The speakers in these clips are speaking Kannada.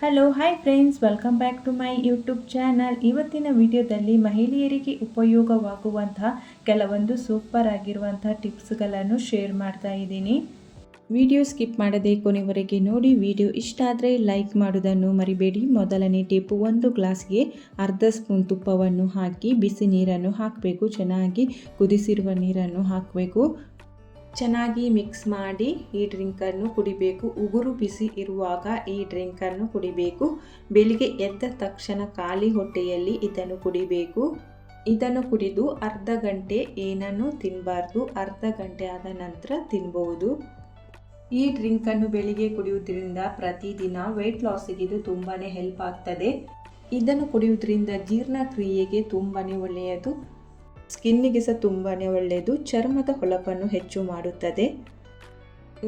Hello hi friends welcome back to my YouTube channel ಇವತ್ತಿನ ವಿಡಿಯೋದಲ್ಲಿ ಮಹಿಳೆಯರಿಗೆ ಉಪಯೋಗವಾಗುವಂತಹ ಕೆಲವೊಂದು ಸೂಪರ್ ಆಗಿರುವಂತಹ ಟಿಪ್ಸ್ಗಳನ್ನು ಶೇರ್ ಮಾಡ್ತಾ ಇದ್ದೀನಿ. ವಿಡಿಯೋ ಸ್ಕಿಪ್ ಮಾಡದೆ ಕೊನೆವರೆಗೆ ನೋಡಿ ವಿಡಿಯೋ ಇಷ್ಟ ಆದರೆ ಲೈಕ್ ಮಾಡೋದನ್ನು ಮರಿಬೇಡಿ. ಮೊದಲನೇ ಟಿಪ್ ಒಂದು ಗ್ಲಾಸ್ಗೆ ಅರ್ಧ ಸ್ಪೂನ್ ತುಪ್ಪವನ್ನು ಹಾಕಿ, ಬಿಸಿ ನೀರನ್ನು ಹಾಕಬೇಕು, ಚೆನ್ನಾಗಿ ಕುದಿಸಿರುವ ನೀರನ್ನು ಹಾಕಬೇಕು. ಚೆನ್ನಾಗಿ ಮಿಕ್ಸ್ ಮಾಡಿ ಈ ಡ್ರಿಂಕನ್ನು ಕುಡಿಬೇಕು. ಉಗುರು ಬಿಸಿ ಇರುವಾಗ ಈ ಡ್ರಿಂಕನ್ನು ಕುಡಿಬೇಕು. ಬೆಳಿಗ್ಗೆ ಎದ್ದ ತಕ್ಷಣ ಖಾಲಿ ಹೊಟ್ಟೆಯಲ್ಲಿ ಇದನ್ನು ಕುಡಿಬೇಕು. ಇದನ್ನು ಕುಡಿದು ಅರ್ಧ ಗಂಟೆ ಏನನ್ನು ತಿನ್ನಬಾರ್ದು ಅರ್ಧ ಗಂಟೆ ಆದ ನಂತರ ತಿನ್ಬಹುದು ಈ ಡ್ರಿಂಕನ್ನು ಬೆಳಿಗ್ಗೆ ಕುಡಿಯುವುದರಿಂದ ಪ್ರತಿದಿನ ವೆಯ್ಟ್ ಲಾಸಿಗೆ ಇದು ತುಂಬಾ ಹೆಲ್ಪ್ ಆಗ್ತದೆ. ಇದನ್ನು ಕುಡಿಯುವುದರಿಂದ ಜೀರ್ಣಕ್ರಿಯೆಗೆ ತುಂಬಾ ಒಳ್ಳೆಯದು. ಸ್ಕಿನ್ನಿಗೆ ಸಹ ತುಂಬಾ ಒಳ್ಳೆಯದು ಚರ್ಮದ ಹೊಳಪನ್ನು ಹೆಚ್ಚು ಮಾಡುತ್ತದೆ.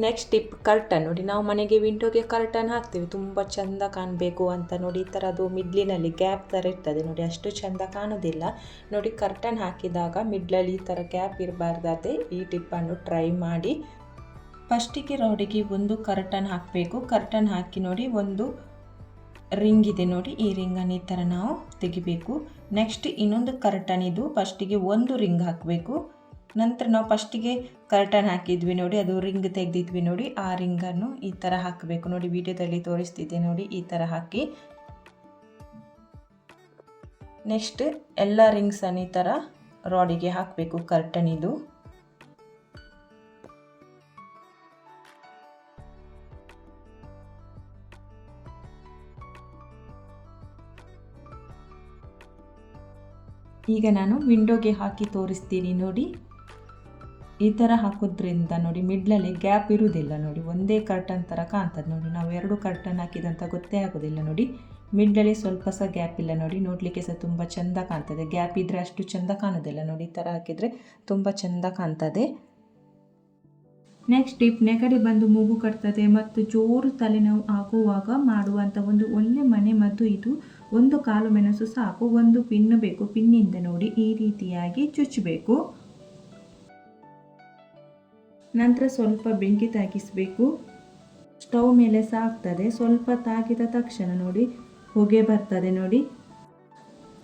ನೆಕ್ಸ್ಟ್ ಟಿಪ್ ಕರ್ಟನ್ ನೋಡಿ, ನಾವು ಮನೆಗೆ ವಿಂಡೋಗೆ ಕರ್ಟನ್ ಹಾಕ್ತೀವಿ. ತುಂಬ ಚೆಂದ ಕಾಣಬೇಕು ಅಂತ ನೋಡಿ, ಈ ಥರ ಅದು ಮಿಡ್ಲಿನಲ್ಲಿ ಗ್ಯಾಪ್ ಥರ ಇರ್ತದೆ. ನೋಡಿ, ಅಷ್ಟು ಚೆಂದ ಕಾಣೋದಿಲ್ಲ. ನೋಡಿ ಕರ್ಟನ್ ಹಾಕಿದಾಗ ಮಿಡ್ಲಲ್ಲಿ ಈ ಥರ ಗ್ಯಾಪ್ ಇರಬಾರ್ದಾದೆ ಈ ಟಿಪ್ಪನ್ನು ಟ್ರೈ ಮಾಡಿ. ಫಸ್ಟಿಗೆ ರೋಡಿಗೆ ಒಂದು ಕರ್ಟನ್ ಹಾಕಬೇಕು. ಕರ್ಟನ್ ಹಾಕಿ ನೋಡಿ, ಒಂದು ರಿಂಗ್ ಇದೆ ನೋಡಿ. ಈ ರಿಂಗನ್ನು ಈ ಥರ ನಾವು ತೆಗಿಬೇಕು. ನೆಕ್ಸ್ಟ್ ಇನ್ನೊಂದು ಕರ್ಟನ್ ಇದು. ಫಸ್ಟಿಗೆ ಒಂದು ರಿಂಗ್ ಹಾಕಬೇಕು. ನಂತರ ನಾವು ಫಸ್ಟಿಗೆ ಕರ್ಟನ್ ಹಾಕಿದ್ವಿ ನೋಡಿ. ಅದು ರಿಂಗ್ ತೆಗೆದಿದ್ವಿ ನೋಡಿ. ಆ ರಿಂಗನ್ನು ಈ ಥರ ಹಾಕಬೇಕು ನೋಡಿ. ವಿಡಿಯೋದಲ್ಲಿ ತೋರಿಸ್ತಿದ್ದೆ ನೋಡಿ ಈ ಥರ ಹಾಕಿ. ನೆಕ್ಸ್ಟ್ ಎಲ್ಲ ರಿಂಗ್ಸನ್ನು ಈ ಥರ ರಾಡಿಗೆ ಹಾಕಬೇಕು ಕರ್ಟನ್ ಇದು. ಈಗ ನಾನು ವಿಂಡೋಗೆ ಹಾಕಿ ತೋರಿಸ್ತೀನಿ ನೋಡಿ. ಈ ಥರ ಹಾಕೋದ್ರಿಂದ ನೋಡಿ ಮಿಡ್ಲಲ್ಲಿ ಗ್ಯಾಪ್ ಇರುವುದಿಲ್ಲ ನೋಡಿ. ಒಂದೇ ಕರ್ಟನ್ ಥರ ಕಾಣ್ತದೆ ನೋಡಿ. ನಾವು ಎರಡು ಕರ್ಟನ್ ಹಾಕಿದಂತ ಗೊತ್ತೇ ಆಗೋದಿಲ್ಲ ನೋಡಿ. ಮಿಡ್ಲಲ್ಲಿ ಸ್ವಲ್ಪ ಸಹ ಗ್ಯಾಪ್ ಇಲ್ಲ ನೋಡಿ. ನೋಡಲಿಕ್ಕೆ ಸಹ ತುಂಬ ಚೆಂದ ಕಾಣ್ತದೆ. ಗ್ಯಾಪ್ ಇದ್ದರೆ ಅಷ್ಟು ಚೆಂದ ಕಾಣೋದಿಲ್ಲ ನೋಡಿ. ಈ ಥರ ಹಾಕಿದರೆ ತುಂಬ ಚೆಂದ ಕಾಣ್ತದೆ. ನೆಕ್ಸ್ಟ್ ಟಿಪ್ ನೆಗಡಿ ಬಂದು ಮೂಗು ಕಟ್ತದೆ ಮತ್ತು ಜೋರು ತಲೆನೋವು ಆಗುವಾಗ ಮಾಡುವಂಥ ಒಂದು ಒಳ್ಳೆ ಮನೆ ಮದ್ದು ಇದು. ಒಂದು ಕಾಲು ಮೆಣಸು ಸಾಕು, ಒಂದು ಪಿನ್ನು ಬೇಕು. ಪಿನ್ನಿಂದ ನೋಡಿ ಈ ರೀತಿಯಾಗಿ ಚುಚ್ಚಬೇಕು ನಂತರ ಸ್ವಲ್ಪ ಬೆಂಕಿ ತಾಗಿಸಬೇಕು ಸ್ಟವ್ ಮೇಲೆ ಸಾಕ್ತದೆ. ಸ್ವಲ್ಪ ತಾಗಿದ ತಕ್ಷಣ ನೋಡಿ, ಹೊಗೆ ಬರ್ತದೆ ನೋಡಿ.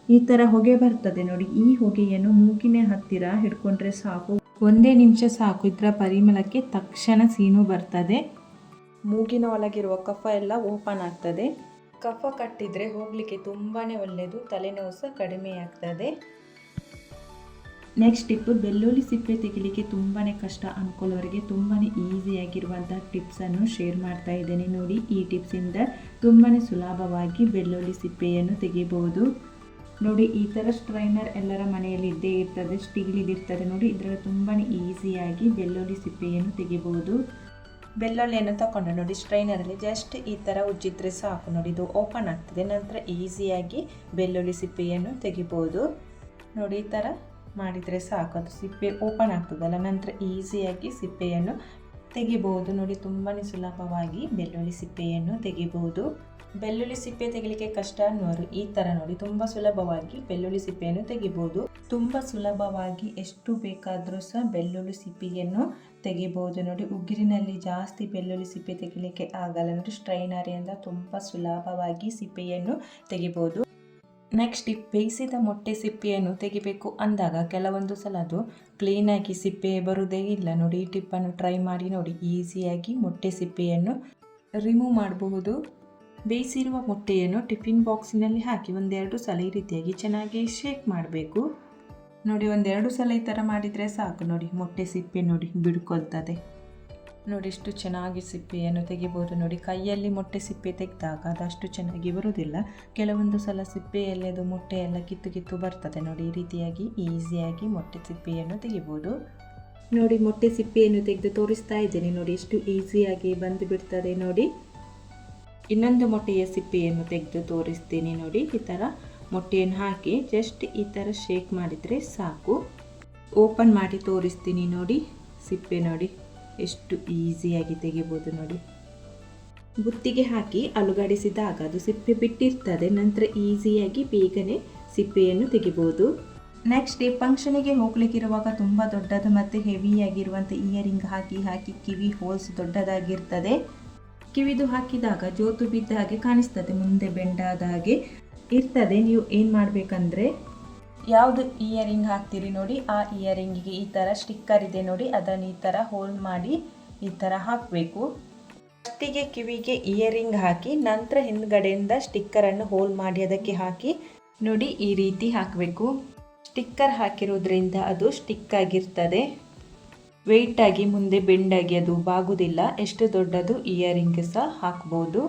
ಈ ಥರ ಹೊಗೆ ಬರ್ತದೆ ನೋಡಿ. ಈ ಹೊಗೆಯನ್ನು ಮೂಗಿನ ಹತ್ತಿರ ಹಿಡ್ಕೊಂಡ್ರೆ ಸಾಕು. ಒಂದೇ ನಿಮಿಷ ಸಾಕು. ಇದರ ಪರಿಮಳಕ್ಕೆ ತಕ್ಷಣ ಸೀನು ಬರ್ತದೆ. ಮೂಗಿನ ಒಳಗಿರುವ ಕಫ ಎಲ್ಲ ಓಪನ್ ಆಗ್ತದೆ. ಕಫ ಕಟ್ಟಿದರೆ ಹೋಗಲಿಕ್ಕೆ ತುಂಬಾ ಒಳ್ಳೆಯದು ತಲೆನೋವು ಸಹ ಕಡಿಮೆ ಆಗ್ತದೆ. ನೆಕ್ಸ್ಟ್ ಟಿಪ್ ಬೆಳ್ಳುಳ್ಳಿ ಸಿಪ್ಪೆ ತೆಗಿಲಿಕ್ಕೆ ತುಂಬಾ ಕಷ್ಟ ಅಂದ್ಕೊಳ್ಳೋರಿಗೆ ತುಂಬಾ ಟಿಪ್ಸ್ ಟಿಪ್ಸನ್ನು ಶೇರ್ ಮಾಡ್ತಾ ಇದ್ದೇನೆ. ನೋಡಿ, ಈ ಟಿಪ್ಸಿಂದ ತುಂಬಾ ಸುಲಭವಾಗಿ ಬೆಳ್ಳುಳ್ಳಿ ಸಿಪ್ಪೆಯನ್ನು ತೆಗಿಬಹುದು ನೋಡಿ, ಈ ಥರ ಸ್ಟ್ರೈನರ್ ಎಲ್ಲರ ಮನೆಯಲ್ಲಿ ಇದ್ದೇ ಇರ್ತದೆ ಸ್ಟೀಲ್ ಇರ್ತದೆ. ನೋಡಿ, ಇದರಲ್ಲಿ ತುಂಬಾ ಈಸಿಯಾಗಿ ಬೆಳ್ಳುಳ್ಳಿ ಸಿಪ್ಪೆಯನ್ನು ತೆಗಿಬಹುದು ಬೆಳ್ಳುಳ್ಳಿಯನ್ನು ತಗೊಂಡು ನೋಡಿ ಸ್ಟ್ರೈನರಲ್ಲಿ ಜಸ್ಟ್ ಈ ಥರ ಉಜ್ಜಿದ್ರೆ ಸಾಕು ನೋಡಿ. ಇದು ಓಪನ್ ಆಗ್ತದೆ. ನಂತರ ಈಸಿಯಾಗಿ ಬೆಳ್ಳುಳ್ಳಿ ಸಿಪ್ಪೆಯನ್ನು ತೆಗಿಬೋದು. ನೋಡಿ, ಈ ಥರ ಮಾಡಿದರೆ ಸಾಕು. ಅದು ಸಿಪ್ಪೆ ಓಪನ್ ಆಗ್ತದಲ್ಲ, ನಂತರ ಈಸಿಯಾಗಿ ಸಿಪ್ಪೆಯನ್ನು ತೆಗಿಬಹುದು ನೋಡಿ ತುಂಬಾ ಸುಲಭವಾಗಿ ಬೆಳ್ಳುಳ್ಳಿ ಸಿಪ್ಪೆಯನ್ನು ತೆಗಿಬಹುದು ಬೆಳ್ಳುಳ್ಳಿ ಸಿಪ್ಪೆ ತೆಗಿಲಿಕ್ಕೆ ಕಷ್ಟ ಅನ್ನೋರು ಈ ಥರ ನೋಡಿ. ತುಂಬ ಸುಲಭವಾಗಿ ಬೆಳ್ಳುಳ್ಳಿ ಸಿಪ್ಪೆಯನ್ನು ತೆಗಿಬೋದು. ತುಂಬ ಸುಲಭವಾಗಿ ಎಷ್ಟು ಬೇಕಾದರೂ ಸಹ ಬೆಳ್ಳುಳ್ಳಿ ಸಿಪ್ಪೆಯನ್ನು ತೆಗಿಬೋದು. ನೋಡಿ, ಉಗುರಿನಲ್ಲಿ ಜಾಸ್ತಿ ಬೆಳ್ಳುಳ್ಳಿ ಸಿಪ್ಪೆ ತೆಗಿಲಿಕ್ಕೆ ಆಗಲ್ಲ. ನೋಡಿ ಸ್ಟ್ರೈನರಿಂದ ತುಂಬ ಸುಲಭವಾಗಿ ಸಿಪ್ಪೆಯನ್ನು ತೆಗಿಬೋದು. ನೆಕ್ಸ್ಟ್ ಬೇಯಿಸಿದ ಮೊಟ್ಟೆ ಸಿಪ್ಪೆಯನ್ನು ತೆಗಿಬೇಕು ಅಂದಾಗ ಕೆಲವೊಂದು ಸಲ ಅದು ಕ್ಲೀನಾಗಿ ಸಿಪ್ಪೆ ಬರುವುದೇ ಇಲ್ಲ. ನೋಡಿ, ಈ ಟಿಪ್ಪನ್ನು ಟ್ರೈ ಮಾಡಿ ನೋಡಿ. ಈಸಿಯಾಗಿ ಮೊಟ್ಟೆ ಸಿಪ್ಪೆಯನ್ನು ರಿಮೂವ್ ಮಾಡಬಹುದು. ಬೇಯಿಸಿರುವ ಮೊಟ್ಟೆಯನ್ನು ಟಿಫಿನ್ ಬಾಕ್ಸಿನಲ್ಲಿ ಹಾಕಿ ಒಂದೆರಡು ಸಲ ಈ ರೀತಿಯಾಗಿ ಚೆನ್ನಾಗಿ ಶೇಕ್ ಮಾಡಬೇಕು. ನೋಡಿ, ಒಂದೆರಡು ಸಲ ಈ ಥರ ಮಾಡಿದರೆ ಸಾಕು ನೋಡಿ. ಮೊಟ್ಟೆ ಸಿಪ್ಪೆ ನೋಡಿ, ಬಿಡ್ಕೊಳ್ತದೆ. ನೋಡಿ ಎಷ್ಟು ಚೆನ್ನಾಗಿ ಸಿಪ್ಪೆಯನ್ನು ತೆಗಿಬೋದು ನೋಡಿ. ಕೈಯಲ್ಲಿ ಮೊಟ್ಟೆ ಸಿಪ್ಪೆ ತೆಗೆದಾಗ ಅದಷ್ಟು ಚೆನ್ನಾಗಿ ಬರುವುದಿಲ್ಲ. ಕೆಲವೊಂದು ಸಲ ಸಿಪ್ಪೆಯಲ್ಲಿ ಅದು ಮೊಟ್ಟೆ ಎಲ್ಲ ಕಿತ್ತು ಕಿತ್ತು ಬರ್ತದೆ ನೋಡಿ. ಈ ರೀತಿಯಾಗಿ, ಈಸಿಯಾಗಿ ಮೊಟ್ಟೆ ಸಿಪ್ಪೆಯನ್ನು ತೆಗಿಬೋದು. ನೋಡಿ, ಮೊಟ್ಟೆ ಸಿಪ್ಪೆಯನ್ನು ತೆಗೆದು ತೋರಿಸ್ತಾ ಇದ್ದೇನೆ ನೋಡಿ. ಎಷ್ಟು ಈಸಿಯಾಗಿ ಬಂದು ಬಿಡ್ತದೆ ನೋಡಿ. ಇನ್ನೊಂದು ಮೊಟ್ಟೆಯ ಸಿಪ್ಪೆಯನ್ನು ತೆಗೆದು ತೋರಿಸ್ತೀನಿ ನೋಡಿ. ಈ ಥರ ಮೊಟ್ಟೆಯನ್ನು ಹಾಕಿ ಜಸ್ಟ್ ಈ ಥರ ಶೇಕ್ ಮಾಡಿದರೆ ಸಾಕು. ಓಪನ್ ಮಾಡಿ ತೋರಿಸ್ತೀನಿ ನೋಡಿ. ಸಿಪ್ಪೆ ನೋಡಿ. ಎಷ್ಟು ಈಸಿಯಾಗಿ ತೆಗಿಬೋದು ನೋಡಿ. ಬುತ್ತಿಗೆ ಹಾಕಿ ಅಲುಗಾಡಿಸಿದಾಗ ಅದು ಸಿಪ್ಪೆ ಬಿಟ್ಟಿರ್ತದೆ. ನಂತರ ಈಸಿಯಾಗಿ ಬೇಗನೆ ಸಿಪ್ಪೆಯನ್ನು ತೆಗಿಬೋದು. ನೆಕ್ಸ್ಟ್ ಡೇ ಫಂಕ್ಷನಿಗೆ ಹೋಗ್ಲಿಕ್ಕಿರುವಾಗ ತುಂಬ ದೊಡ್ಡದು ಮತ್ತು ಹೆವಿಯಾಗಿರುವಂಥ ಇಯರಿಂಗ್ ಹಾಕಿ ಹಾಕಿ ಕಿವಿ ಹೋಲ್ಸ್ ದೊಡ್ಡದಾಗಿರ್ತದೆ. ಕಿವಿದು ಹಾಕಿದಾಗ ಜೋತು ಬಿದ್ದ ಹಾಗೆ ಕಾಣಿಸ್ತದೆ. ಮುಂದೆ ಬೆಂಡಾದ ಹಾಗೆ. ಇರ್ತದೆ, ನೀವು ಏನು ಮಾಡಬೇಕಂದ್ರೆ ಯಾವುದು ಇಯರಿಂಗ್ ಹಾಕ್ತೀರಿ ನೋಡಿ, ಆ ಇಯರಿಂಗಿಗೆ ಈ ಥರ ಸ್ಟಿಕ್ಕರ್ ಇದೆ ನೋಡಿ, ಅದನ್ನು ಈ ಥರ ಹೋಲ್ ಮಾಡಿ ಈ ಥರ ಹಾಕಬೇಕು. ಫಸ್ಟಿಗೆ ಕಿವಿಗೆ ಇಯರಿಂಗ್ ಹಾಕಿ, ನಂತರ ಹಿಂದ್ಗಡೆಯಿಂದ ಸ್ಟಿಕ್ಕರನ್ನು ಹೋಲ್ ಮಾಡಿ ಅದಕ್ಕೆ ಹಾಕಿ, ನೋಡಿ ಈ ರೀತಿ ಹಾಕಬೇಕು. ಸ್ಟಿಕ್ಕರ್ ಹಾಕಿರೋದ್ರಿಂದ ಅದು ಸ್ಟಿಕ್ ಆಗಿರ್ತದೆ. ವೆಯ್ಟಾಗಿ ಮುಂದೆ ಬೆಂಡಾಗಿ ಅದು ಬಾಗುವುದಿಲ್ಲ ಎಷ್ಟು ದೊಡ್ಡದು ಇಯರಿಂಗ್ ಸಹ ಹಾಕ್ಬೋದು.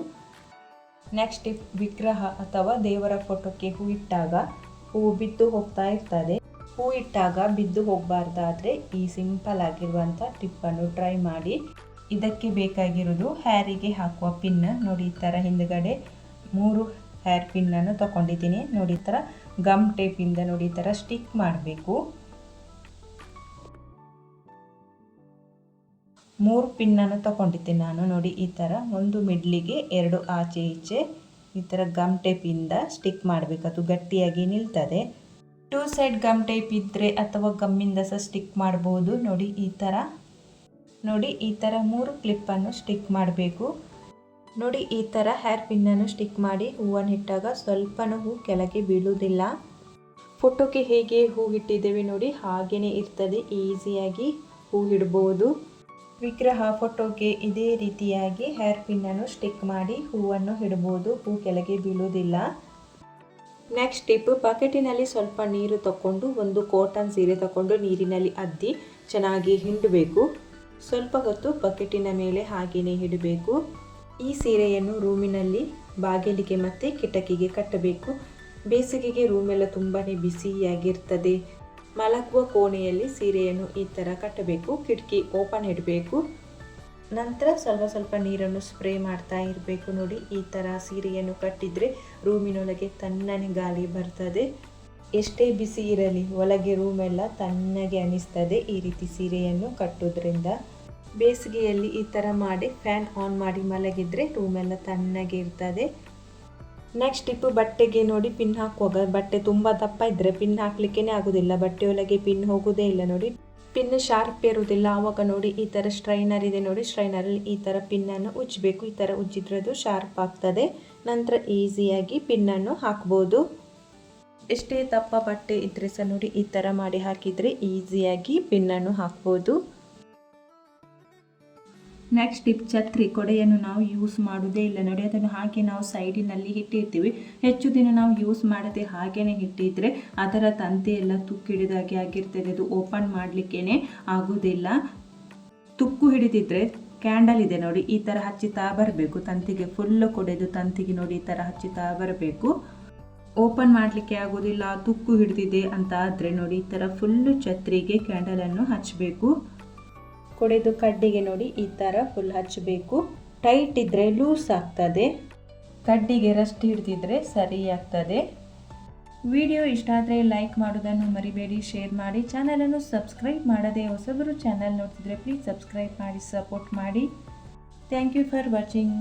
ನೆಕ್ಸ್ಟ್ ವಿಗ್ರಹ ಅಥವಾ ದೇವರ ಫೋಟೋಕ್ಕೆ ಹೂ ಇಟ್ಟಾಗ ಹೂವು ಬಿದ್ದು ಹೋಗ್ತಾ ಇರ್ತದೆ. ಹೂ ಇಟ್ಟಾಗ ಬಿದ್ದು ಹೋಗಬಾರ್ದಾದ್ರೆ ಈ ಸಿಂಪಲ್ ಆಗಿರುವಂಥ ಟಿಪ್ಪನ್ನು ಟ್ರೈ ಮಾಡಿ. ಇದಕ್ಕೆ ಬೇಕಾಗಿರೋದು ಹ್ಯಾರಿಗೆ ಹಾಕುವ ಪಿನ್ ನೋಡಿ, ಈ ಥರ ಹಿಂದುಗಡೆ ಮೂರು ಹ್ಯಾರ್ ಪಿನ್ನನ್ನು ತಗೊಂಡಿದ್ದೀನಿ. ನೋಡಿ, ಈ ಥರ ಗಮ್ ಟೇಪಿಂದ ನೋಡಿ, ಈ ಥರ ಸ್ಟಿಕ್ ಮಾಡಬೇಕು. ಮೂರು ಪಿನ್ನನ್ನು ತಗೊಂಡಿದ್ದೀನಿ ನಾನು. ನೋಡಿ, ಈ ಥರ ಒಂದು ಮಿಡ್ಲಿಗೆ ಎರಡು ಆಚೆ ಈಚೆ ಈ ಥರ ಗಮ್ ಟೇಪಿಂದ ಸ್ಟಿಕ್ ಮಾಡಬೇಕು. ಅದು ಗಟ್ಟಿಯಾಗಿ ನಿಲ್ತದೆ. ಟೂ ಸೈಡ್ ಗಮ್ ಟೇಪ್ ಇದ್ದರೆ ಅಥವಾ ಗಮ್ಮಿಂದ ಸಹ ಸ್ಟಿಕ್ ಮಾಡ್ಬೋದು. ನೋಡಿ, ಈ ಥರ. ನೋಡಿ, ಈ ಥರ ಮೂರು ಕ್ಲಿಪ್ಪನ್ನು ಸ್ಟಿಕ್ ಮಾಡಬೇಕು. ನೋಡಿ, ಈ ಥರ ಹೇರ್ ಪಿನ್ನನ್ನು ಸ್ಟಿಕ್ ಮಾಡಿ ಹೂವನ್ನು ಇಟ್ಟಾಗ ಸ್ವಲ್ಪನೂ ಹೂ ಕೆಳಗೆ ಬೀಳುವುದಿಲ್ಲ. ಫೋಟೋಗೆ ಹೇಗೆ ಹೂ ಇಟ್ಟಿದ್ದೇವೆ ನೋಡಿ ಹಾಗೆಯೇ ಇರ್ತದೆ. ಈಸಿಯಾಗಿ ಹೂ ಇಡ್ಬೋದು. ವಿಗ್ರಹ ಫೋಟೋಗೆ ಇದೇ ರೀತಿಯಾಗಿ ಹೇರ್ ಪಿನ್ನನ್ನು ಸ್ಟಿಕ್ ಮಾಡಿ ಹೂವನ್ನು ಇಡಬಹುದು. ಹೂ ಕೆಳಗೆ ಬೀಳುವುದಿಲ್ಲ. ನೆಕ್ಸ್ಟ್ ಟಿಪ್, ಬಕೆಟಿನಲ್ಲಿ ಸ್ವಲ್ಪ ನೀರು ತಕೊಂಡು ಒಂದು ಕಾಟನ್ ಸೀರೆ ತಗೊಂಡು ನೀರಿನಲ್ಲಿ ಅದ್ದಿ ಚೆನ್ನಾಗಿ ಹಿಂಡಬೇಕು. ಸ್ವಲ್ಪ ಹೊತ್ತು ಬಕೆಟಿನ ಮೇಲೆ ಹಾಗೆಯೇ ಇಡಬೇಕು. ಈ ಸೀರೆಯನ್ನು ರೂಮಿನಲ್ಲಿ ಬಾಗಿಲಿಗೆ ಮತ್ತು ಕಿಟಕಿಗೆ ಕಟ್ಟಬೇಕು. ಬೇಸಿಗೆಗೆ ರೂಮೆಲ್ಲ ತುಂಬಾ ಬಿಸಿಯಾಗಿರ್ತದೆ ಮಲಗುವ ಕೋಣೆಯಲ್ಲಿ ಸೀರೆಯನ್ನು ಈ ಥರ ಕಟ್ಟಬೇಕು, ಕಿಟಕಿ ಓಪನ್ ಇಡಬೇಕು. ನಂತರ ಸ್ವಲ್ಪ ಸ್ವಲ್ಪ ನೀರನ್ನು ಸ್ಪ್ರೇ ಮಾಡ್ತಾ ಇರಬೇಕು ನೋಡಿ, ಈ ಥರ ಸೀರೆಯನ್ನು ಕಟ್ಟಿದರೆ ರೂಮಿನೊಳಗೆ ತಣ್ಣನೆ ಗಾಳಿ ಬರ್ತದೆ. ಎಷ್ಟೇ ಬಿಸಿ ಇರಲಿ, ಒಳಗೆ ರೂಮೆಲ್ಲ ತಣ್ಣಗೆ ಅನಿಸ್ತದೆ ಈ ರೀತಿ ಸೀರೆಯನ್ನು ಕಟ್ಟೋದ್ರಿಂದ. ಬೇಸಿಗೆಯಲ್ಲಿ ಈ ಥರ ಮಾಡಿ, ಫ್ಯಾನ್ ಆನ್ ಮಾಡಿ ಮಲಗಿದರೆ ರೂಮೆಲ್ಲ ತಣ್ಣಗೆ ಇರ್ತದೆ. ನೆಕ್ಸ್ಟ್ ಟಿಪ್ಪು ಬಟ್ಟೆಗೆ ನೋಡಿ ಪಿನ್ ಹಾಕುವಾಗ. ಬಟ್ಟೆ ತುಂಬ ದಪ್ಪ ಇದ್ದರೆ ಪಿನ್ ಹಾಕ್ಲಿಕ್ಕೇ ಆಗೋದಿಲ್ಲ. ಬಟ್ಟೆಯೊಳಗೆ ಪಿನ್ ಹೋಗೋದೇ ಇಲ್ಲ ನೋಡಿ. ಪಿನ್ ಶಾರ್ಪ್ ಇರುವುದಿಲ್ಲ ಆವಾಗ ನೋಡಿ ಈ ಥರ ಸ್ಟ್ರೈನರ್ ಇದೆ ನೋಡಿ. ಸ್ಟ್ರೈನರಲ್ಲಿ ಈ ಥರ ಪಿನ್ನನ್ನು ಉಜ್ಜಬೇಕು. ಈ ಥರ ಉಜ್ಜಿದ್ರೆ ಅದು ಶಾರ್ಪ್ ಆಗ್ತದೆ. ನಂತರ ಈಸಿಯಾಗಿ ಪಿನ್ನನ್ನು ಹಾಕ್ಬೋದು. ಎಷ್ಟೇ ದಪ್ಪ ಬಟ್ಟೆ ಇದ್ದರೆ ಸಹ ನೋಡಿ ಈ ಥರ ಮಾಡಿ ಹಾಕಿದರೆ ಈಸಿಯಾಗಿ ಪಿನ್ನನ್ನು ಹಾಕ್ಬೋದು. ನೆಕ್ಸ್ಟ್ ಟಿಪ್ ಛತ್ರಿ ಕೊಡೆಯನ್ನು ನಾವು ಯೂಸ್ ಮಾಡೋದೇ ಇಲ್ಲ. ನೋಡಿ, ಅದನ್ನು ಹಾಗೆ ನಾವು ಸೈಡಿನಲ್ಲಿ ಇಟ್ಟಿರ್ತೀವಿ. ಹೆಚ್ಚು ದಿನ ನಾವು ಯೂಸ್ ಮಾಡದೆ ಹಾಗೇನೆ ಇಟ್ಟಿದ್ರೆ ಅದರ ತಂತಿ ಎಲ್ಲ ತುಕ್ಕು ಹಿಡಿದಾಗೆ ಆಗಿರ್ತದೆ. ಅದು ಓಪನ್ ಮಾಡಲಿಕ್ಕೇನೆ ಆಗೋದಿಲ್ಲ. ತುಕ್ಕು ಹಿಡಿದಿದ್ರೆ ಕ್ಯಾಂಡಲ್ ಇದೆ ನೋಡಿ, ಈ ಥರ ಹಚ್ಚುತ್ತಾ ಬರಬೇಕು. ತಂತಿಗೆ ಫುಲ್ಲು ಕೊಡೆದು ತಂತಿಗೆ ನೋಡಿ, ಈ ಥರ ಹಚ್ಚುತ್ತಾ ಬರಬೇಕು. ಓಪನ್ ಮಾಡಲಿಕ್ಕೆ ಆಗೋದಿಲ್ಲ, ತುಕ್ಕು ಹಿಡಿದಿದೆ ಅಂತ ಆದರೆ ನೋಡಿ, ಈ ಥರ ಫುಲ್ಲು ಛತ್ರಿಗೆ ಕ್ಯಾಂಡಲನ್ನು ಹಚ್ಚಬೇಕು ಕೊಡೆದು ಕಡ್ಡಿಗೆ ನೋಡಿ ಈ ಥರ ಫುಲ್ ಹಚ್ಚಬೇಕು. ಟೈಟ್ ಇದ್ದರೆ ಲೂಸ್ ಆಗ್ತದೆ. ಕಡ್ಡಿಗೆ ರಸ್ಟ್ ಹಿಡಿದಿದ್ರೆ ಸರಿ ಆಗ್ತದೆ. ವಿಡಿಯೋ ಇಷ್ಟ ಆದರೆ ಲೈಕ್ ಮಾಡೋದನ್ನು ಮರಿಬೇಡಿ ಶೇರ್ ಮಾಡಿ. ಚಾನಲನ್ನು ಸಬ್ಸ್ಕ್ರೈಬ್ ಮಾಡದೆ ಹೊಸಬರು ಚಾನಲ್ ನೋಡ್ತಿದ್ರೆ ಪ್ಲೀಸ್ ಸಬ್ಸ್ಕ್ರೈಬ್ ಮಾಡಿ ಸಪೋರ್ಟ್ ಮಾಡಿ. Thank you for watching